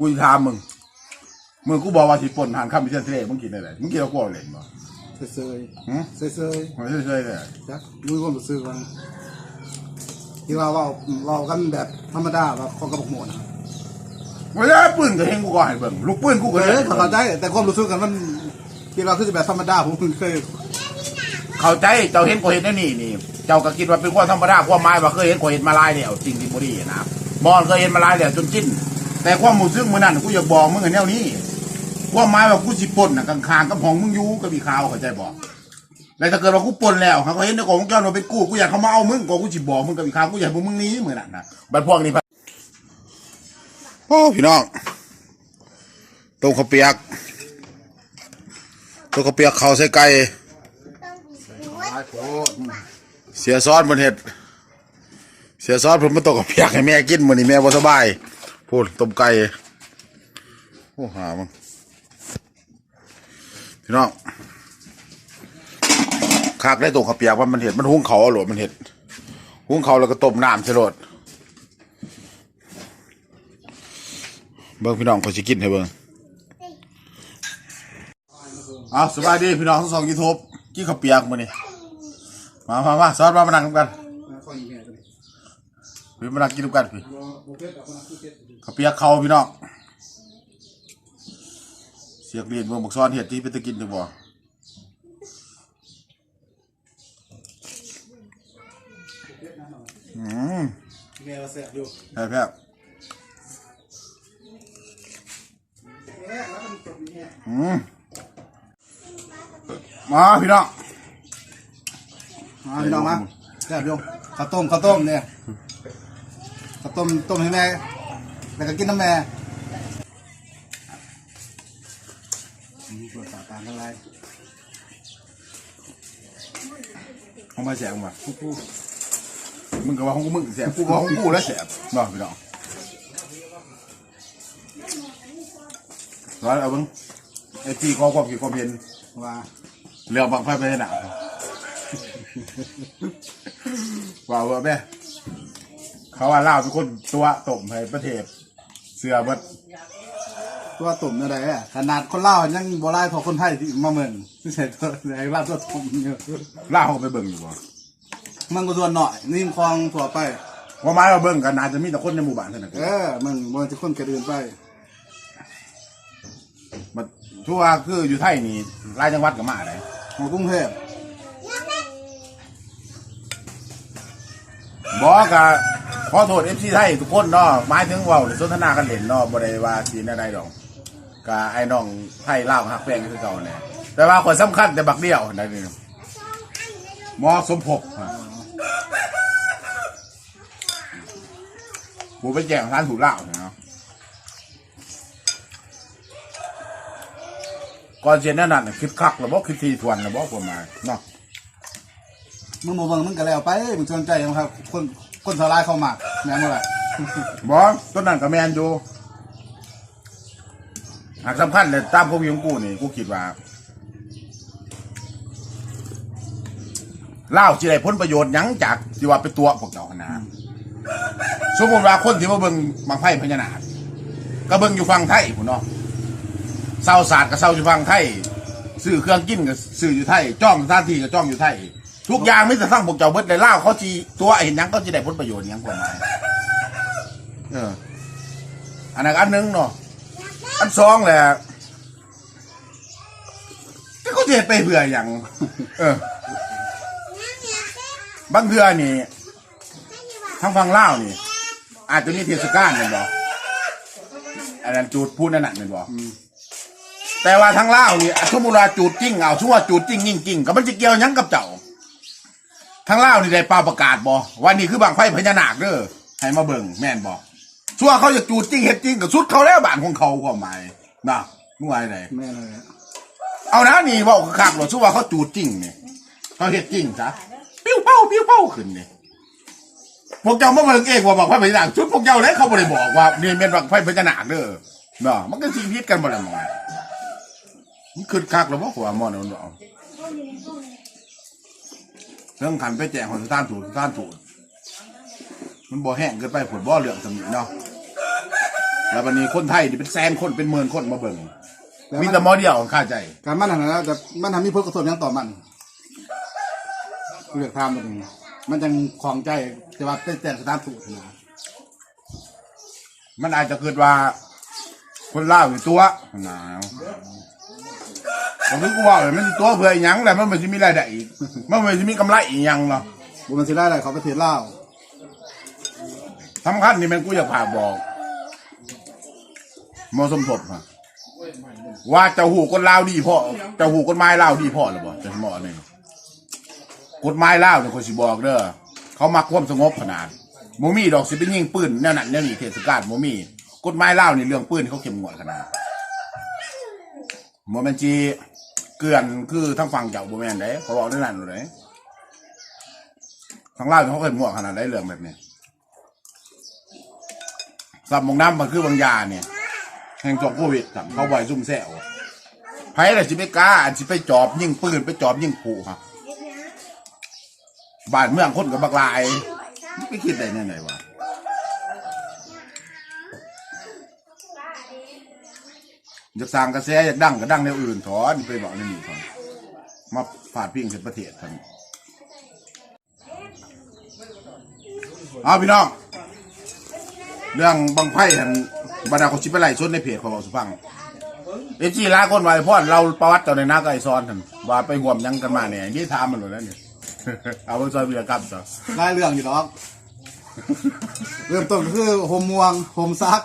กูจะถามมึง มึงกูบอกว่าสิป่นหันข้ามไปเส้นทะเลมึงกินอะไรมึงกินแล้วกูเอาเล่นบ่เซยหืมๆเซยไม่ใช่เลยๆจักรู้ความรู้สึกมันที่ว่าเว่าเว่ากันแบบธรรมดาแบบคนกระบอกหมดนะครับไม่ได้ปืนก็เห็นกูก่อนให้เบิ่งลูกปืนกูก็เอเห็อนเข้าใจแต่ความรู้สึกกันมันที่เราคือจะแบบธรรมดาผมเพิ่งเคยเข้าใจเจ้าเห็นกูเห็นแน่นี่นี่ เจ้าก็คิดว่าเป็นความธรรมดาความหมายว่าเคยเห็นกูเห็นมาลายแล้วจริงที่บ่ดีนะมอนเคยเห็นมาลายแล้วจนจิ้น แต่ความรู้สึกมื้อนั้นกูอยากบอกมึงอันแนวนี้ความหมายว่ากูสิปนน่ะกลางกับหองมึงอยู่ก็มีข่าวเข้าใจบ่แล้วถ้าเกิดว่ากูปนแล้วเขาก็เห็นในกองวงจรว่าเป็นกูกูอยากเขามาเอามึงก็กูสิบอกมึงก็มีข่าวกูอยากพวกมึงนี้เหมือนั้นนะบัดพวกนี้โอ้พี่น้องต้มข้าวเปียกต้มข้าวเปียกเขาใส่ไก่หลายโพดเสียซอสบนเห็ดเสียซอสผมมาต้มข้าวเปียกให้แม่กินมื้อนี้แม่บ่สบาย พูดต้มไก่โอ้หามันพี่น้องคากได้ต้มข้าวเปียกว่ามันเห็ดมันหุ้งเขาอาโหลดมันเห็ดหุ้งเขาแล้วก็ต้มน้ำใส่หลดเบิ่งพี่น้องเขาสิกินให้เบิ่งเอาสบายดีพี่น้องทั้งสองยูทูบกี่ข้าวเปียกมานี่มามามาซอสมามานั่งกันข้อนี้แม่ตัวนี้ พี่มานั่งกินกันพี่บ่บ่เพชรกับคนนั้นคือเพชรข้าวเปียกเขาพี่น้องเสียกเรียนเมืองบักซ้อนเห็ดที่เป็นตะกินดีบ่อืมแม่ว่าแซ่บอยู่ใช่แพ้บแม่แล้วมันจบนี่แม่อืมมาพี่น้องมาพี่น้องมาแซ่บอยู่ข้าวต้มข้าวต้มเนี่ย ข้าวต้มต้มให้แม่แล้วก็กินน้ำแม่มีส่วนต่างๆกันไรเขามาแสบมามึงก็ว่าของกูมึงแสบกูก็ว่าของกูแล้วแสบบ่พี่น้องร้อยเอาเบิ่งไอ้ที่ขอความคิดความเห็นว่าเรื่องบางไฟไปหนาว่าว่าแม่ เขาว่าล่าวเป็นคนตัวตบให้ประเทศ เสือเบิดตัวตุ่มอะไรอะขนาดคนเล่าวยังโบราณพอคนไทยที่มาเมืองไม่ใช่ตัวไหนลาบตัวตุ่มอยู่ล่าวเขาไปเบิ่งอยู่บ่มันก็ส่วนหน่อยนิ่มคลองถั่วไป ว่าไม้เราเบิ่งกันนาจะมีแต่คนในหมู่บ้านเท่านั้นเออมันมันจะคนกระเดือนไปมันทั่วคืออยู่ไทยนี่หลายจังหวัดก็มาได้ของกรุงเทพบอกกะ ขอโทษเอฟซีไทยทุกคนเนาะหมายถึงเว่าหรือสนทนากันเล่นเนาะบ่ได้ว่าสีอะไรดอกกะไอ้น้องไทยลาวฮักแพงคือเก่าแหละแต่ว่าคนสำคัญแต่บักเดียวนั่นนี่หมอสมภพฮะกูไปแจ้งทานถูกเล่าเนาะก่อนเสียนั่นน่ะคิดคักหรือบ่คิดทีทวนหรือบ่ประมาณเนาะมึงโมเบิงมึงก็แล้วไปมึงสนใจมั้งครับ คน คนทลายเข้ามาแม่นบ่ล่ะบอต้นนั้นก็แมนอยู่หากสำคัญเลยตามพวกยงกูนี่กูคิดว่าเล่าวจีได้ผลประโยชน์หยังจากที่ว่าเป็นตัวพวกเจ้าหั่นนะสมมติว่าคนที่มาเบิ่งบางไพ่พญานาคก็เบิ่งอยู่ฝั่งไทยพุ่นเนาะเศร้าศาสตร์ก็เศร้าอยู่ฝั่งไทยซื้อเครื่องกินก็ซื้ออยู่ไทยจ้องสถานที่ก็จ้องอยู่ไทย ทุกอย่างไม่แต่สร้างพวกเจ้าเบิดเลยเล่าวเขาจีตัวเห็นหยังก็จีได้ผลประโยชน์หยังกว่าหมายเออ อันนั้นอันหนึ่งเนาะอันสองแหละที่เขาจะเฮ็ดไปเพื่ออย่างเออบางเทื่อนี่ทางฝั่งลาวนี่ อาจจะมีเทศกาลเป็นบ่อันนั้นจูดพูดนั่นน่ะเป็นบ่แต่ว่าทางลาวนี่สมมุติว่าจูดจริงเอาชั่วาจูดจริงยิ่งจริงก็มันจะเกี่ยวหยังกับเจ้า ทางลาวนี่ได้เป่าประกาศบ่วันนี้คือบางไฟพญานาคเด้อให้มาเบิ่งแม่นบ่ชั่วเขาจะจูดจริงเฮ็ดจริงก็สุดเขาแล้วบ้านของเขาความหมายนะมึงว่าไงแม่นเลยอะเอานะนี่เว้าคักๆบ่ชั่วเขาจูดจริงนี่เขาเฮ็ดจริงซะปิ้วเป้าปิ้วเป้าขึ้นนี่พวกเจ้ามาเบิ่งเองว่าบางไฟพญานาคชุดพวกเจ้าแล้วเขาบ่ได้บอกว่านี่เป็นบางไฟพญานาคเด้อเนาะมันก็สิผิดกันบ่ล่ะหมอมันขึ้นคักแล้วบ่ขวาหมอนั่นเอา เรื่องขันไปแจกของสถานถูกสถานถูกมันบ่แห้งเกินไปผลบ่เหลืองสมิเนาะแล้ววันนี้คนไทยนี่เป็นแสนคนเป็นหมื่นคนมาเบิ่งมีแต่หมอเดียวค่าใจ การมันหันแล้วแต่มันทำมีผลกระทบหยังต่อมันกูเลือกทำตรงนี้มันจังคลองใจแต่ว่าเป็นแต่สถานถูกนะมันอาจจะเกิดว่า คนเล่าวอยู่ตัวหนาว ผมถึงกูว่าเลยมันสิตัวเพื่ออีหยังแหละมันไม่ใช่มีรายได้อีก มันไม่ใช่มีกำไรอีกยังเนาะบุมันสิได้อะไรเขาประเทศลาวสำคัญนี่แมันกูอยากฝากบอกหมอสมทบอะว่าเจ้าหูคนลาวดีพ่อเจ้าหูกฎหมายลาวดีพ่อหรือเปล่าจะหมอนี่กฎหมายลาวเนี่ยคนสิบอกเด้อเขามักความสงบขนาดโมมี่ดอกสิเป็นยิงปืนแนวนั้นแนวนี้เทศกาลโมมี่กฎหมายลาวนี่เรื่องปืนเขาเข้มงวดขนาดโมเมนจี เกลื่อนคือทั้งฝั่งเจ้าโมเมนเด้เขาบอกได้นั่นเลยทางลาวเขาเข้มงวขนาดได้เรื่องแบบนี้สับมองน้ำมันคือบางยาเนี่ยแห่งจอบโควิดครับเขาไว้ซุ่มแซวไผ่ละสิไปกล้าอันสิไปจอบยิงปืนไปจอบยิงผูครับบ้านเมืองคนกับบักลายไม่คิดได้แน่ไหนวะ อยากสร้างกระแสอยากดังก็ดังในวอื่นถอนไปบอกในนี่ถอนมาฝาดพิงเสประเทศท่านเอาพี่น้อง เรื่องบังไพ่หันบรรดาคนชิบไปไล่ชนในเพจของเราสุพังเอจีลาคนไว้พ่อเราประวัติเจ้าในนักไอซอนทันว่าไปห่วมยังกันมาเนี่ยนี่ทามมันหมดแล้วเนี่ยเอาไปซอยเบียร์กับจ้ะได้เรื่องอยู่ดอกเริ่มต้นคือโฮมม่วงโฮมซัก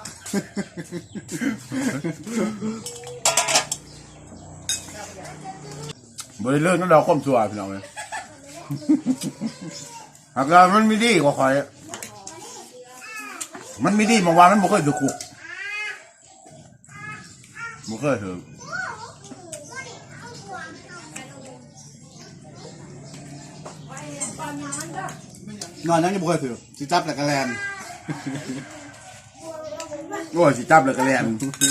บริเลิกนั่นเราค้มชัวพี่น้องเลยหากเรามันไม่ดีกว่าคอย มันไม่ดีมอว่ามันบ่เคยถูกคุกบ่เคยถึงนอนยังยังบ่เคยถือสิจับแต่กระแลน โอ้ยสิจับเลยกระเรียน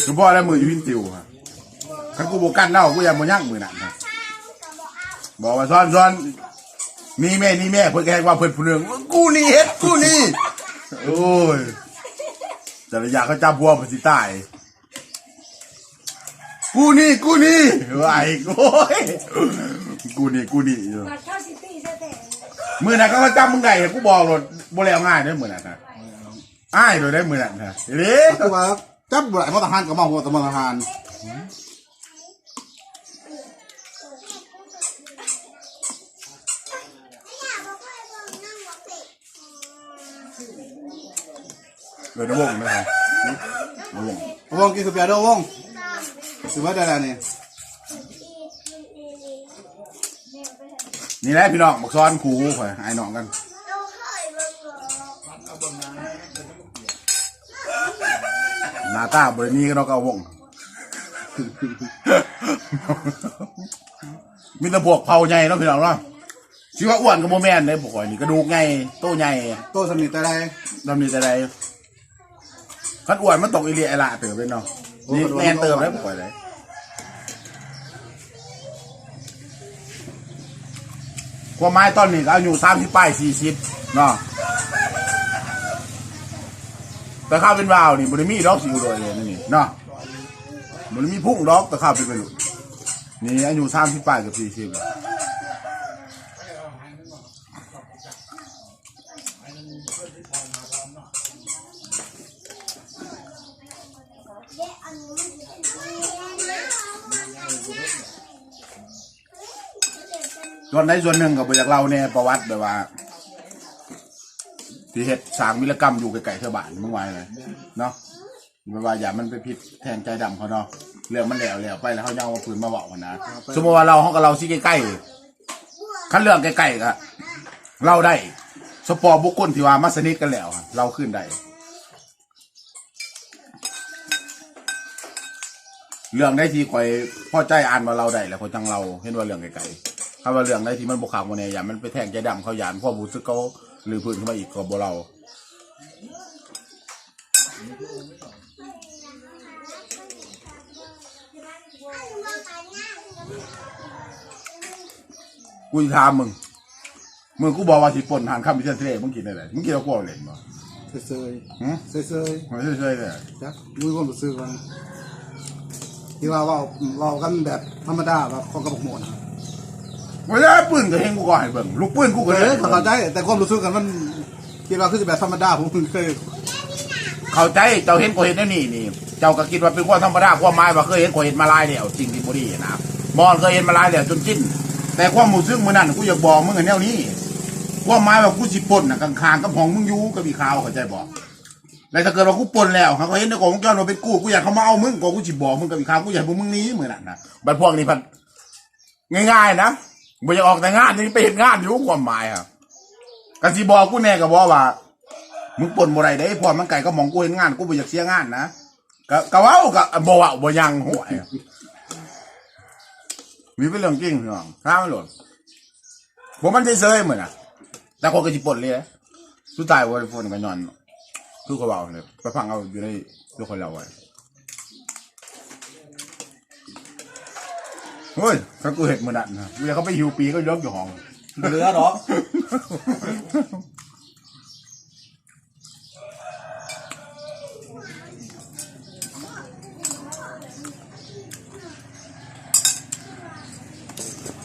คือพ่อแล้วมืออยู่พินติวครับคันกูบกันเล่ากูยังบ่ยั่งมือนั่นครับบอกว่าซ้อนซ้อนนี่แม่นี่แม่เพิ่นแกล้งว่าเพิ่นผู้เรื่องกูนี่เฮ็ดกูนี่โอ้ยแต่ละอย่างเขาจับบัวเพิ่นสิตายกูนี่กูนี่ว่าไอ้โอ้ยกูนี่กูนี่อยู่มาเข้าซิตี้ซะแต่ มือนั้นเขาก็จับมึงได้กูบอกรถบ่แล้วง่ายเด้อมือนั้นนะ อ้ายโดยได้มือนั้นนะเด้คือว่าจับบ่ได้มาตรฐานกับมาหัวตะมาตรฐานเดี๋ยวนะวงนะครับนะวงวงกินสุเปียโดวงถือว่าได้แล้วนี่นี่แหละพี่น้องบอกซ้อนครูข่อยไอ้น้องกัน หน้าตาบรินี้ก็เราก็เอาวงมีแต่พวกเผาใหญ่เนาะพี่น้องเนาะชื่อว่าอ้วนกับโมแมนเลยพวกข่อยนี่กระดูกใหญ่โตใหญ่โตสนิทแต่ใดดำนี่แต่ใดคันอ้วนมันตกอีเลียไอละเติบเลยเนาะนี่แน่นเติมแล้วพวกข่อยเลยความหมายตอนนี้ก็อายุสามสิบป้ายสี่สิบเนาะ แต่ข้าวเป็นวาวนี่บริมีดอกสิวโดยเลยนี่เนาะบริมีพุ่งดอกแต่ข้าวเป็นไปลุนี่อายุสามสิบป้ายกับสี่สิบส่วนใดส่วนหนึ่งกับบอยากเล่าเนี่ยประวัติแบบว่า ที่เห็ดสร้างวิรกรรมอยู่ไกลๆเทอบ้านเมื่อวานเลยเนาะไม่ว่าอย่ามันไปผิดแทนใจดำเขาเนาะเรื่องมันแล้วแล้วไปแล้วเขาจะเอาปืนมาบอกมันนะสมมติว่าเราเขากับเราซีใกล้ๆขั้นเรื่องใกล้ๆก็เราได้ สปอร์บุคคลที่ว่ามาสนิทกันแล้ว เราขึ้นได้เรื่องได้ที่คอยพ่อใจอ่านมาเราได้แล้วคนจังเราเห็นว่าเรื่องไกลๆถ้าว่าเรื่องได้ที่มันบุกขามวันนี้อย่ามันไปแทงใจดำเขาหยานพ่อบูซึกเขา หรือพื้นขึ้นมาอีกก็บ่เรากูจะถามมึง มึงกูบอกว่าสิปนทานข้ามพิเศษทะเลมึงกินอะไรมึงกินแล้วกูเอาเหรียญบ่เซยหืมๆเซยเซยไม่ใช่เลยๆจักมือความรู้สึกกันที่ว่าเว่าเว่ากันแบบธรรมดาแบบของกระบอกหมดนะ ครับไม่ได้ปืนก็เห็นกูก่อนให้เบิ่งลูกปืนกูก็เอเห็อนเข้าใจ แต่ความรู้สึกกันมันคิดว่าคือจะแบบธรรมดาผมเพิ่งเคยเข้าใจเจ้าเห็นกูเห็นแนวนี้นี่เจ้าก็คิดว่าเป็นความธรรมดาความหมายว่าเคยเห็นกูเห็นมาหลายแล้วจริงที่บ่ดีนะมอนเคยเห็นมาหลายแล้วจนจิ้น แต่ความรู้สึกมื้อนั้นกูอยากบอกมึงอันแนวนี้ความหมายว่ากูสิปล้นน่ะข้างๆกับห้องมึงอยู่ก็มีข่าวเข้าใจบ่แล้วถ้าเกิดว่ากูปล้นแล้วเขาก็เห็นในกล้องวงจรว่าเป็นกูกูอยากเขามาเอามึงก็กูสิบอกมึงก็มีข่าวกูอยากให้พวกมึงหนี้มื้อนั้นนะบัดพวกนี้พันง่ายๆนะ บ่อยากออกแต่งานนี่ไปเฮ็ดงานอยู่ความหมายอะก็สิบอกกูแน่ก็บอกว่า มึงปนบ่ได้เด้พอมันไก่ก็มองกูเห็นงานกูบ่อยากเสียงานนะก็ก็เว้าก็บ่เว้าบ่ยังห่วยมีเป็นเรื่องจริงพี่น้องถ้ามันหล่นผมมันเฉยๆเหมือนน่ะแต่คนก็สิปนเลยสุดท้ายว่าฝนก็นอนคือเขาเว้าเลยไปฟังเอาอยู่ในทุกคนเราไว้ เฮ้ยถ้ากูเห็นมื้อนั้นนะเวลาเขาไปหิวปีก็ยกอยู่ห้องเหลือหรอ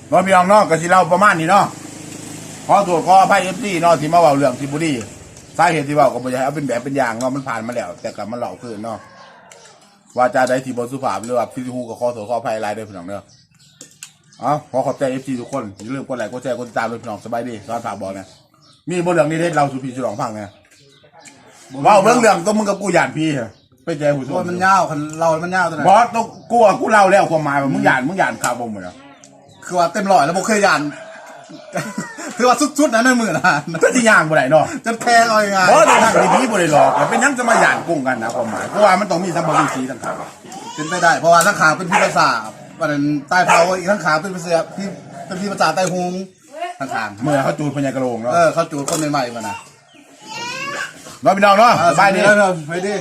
เนาะพี่น้องเนาะก็สิเล่าประมาณนี้เนาะขอโทษขออภัยเอฟซีเนาะที่มาเว้าเรื่องที่บุรีสาเหตุที่เว้าก็บ่อยากให้เอาเป็นแบบเป็นอย่างเนาะมันผ่านมาแล้ว แต่กลับมาเล่าคืนเนาะว่าจาใดที่บ่สุภาพหรือว่าพี่ฮูก็ขอโทษขออภัยหลายเด้อพี่น้องเด้อ เอ้าขอขอบใจเอฟซีทุกคนอย่าลืมกดไลค์กดแชร์กดติดตามด้วยพี่น้องสบายดีสอนฝากบอกนะมีบ่เรื่องนี้เด็ดเราสู่พี่สุลองฟังนะเว้าเรื่องเรื่องต้องมึงกับกูย่านพี่เหรอไปแจ้ผู้ชโอ้มยมันยาวคันเรา มันยาวตัวไหนบอสต้องกลัวกูเล่าแล้วความหมายว่ามึงย่านมึงย่านข่าวบ่หมดอะคือว่าเต็มร้อยแล้วผมเคยยานคือว่าสุดๆนะในมือนะก็สิย่างบ่ได้เนาะจนแพงเอายังไงเพราะในทางที่พี่บริหลอกเป็นหยังจะมาหยานกุ้งกันนะความหมายเพราะว่ามันต้องมีสัมภาระสีต่างเป็นไปได้เพราะว่าทั้งขาเป็นพิษภาษา วันนั้นใต้เผาอีกทั้งขาเป็นภาษาพี่เป็นพิษภาษาใต้ฮุงทั้งขางๆเมื่อเขาจูดพญากระโหลงเนาะเออเขาจูดคนใหม่ๆมานะน้องพี่น้องเนาะสบายดีเออไปดิส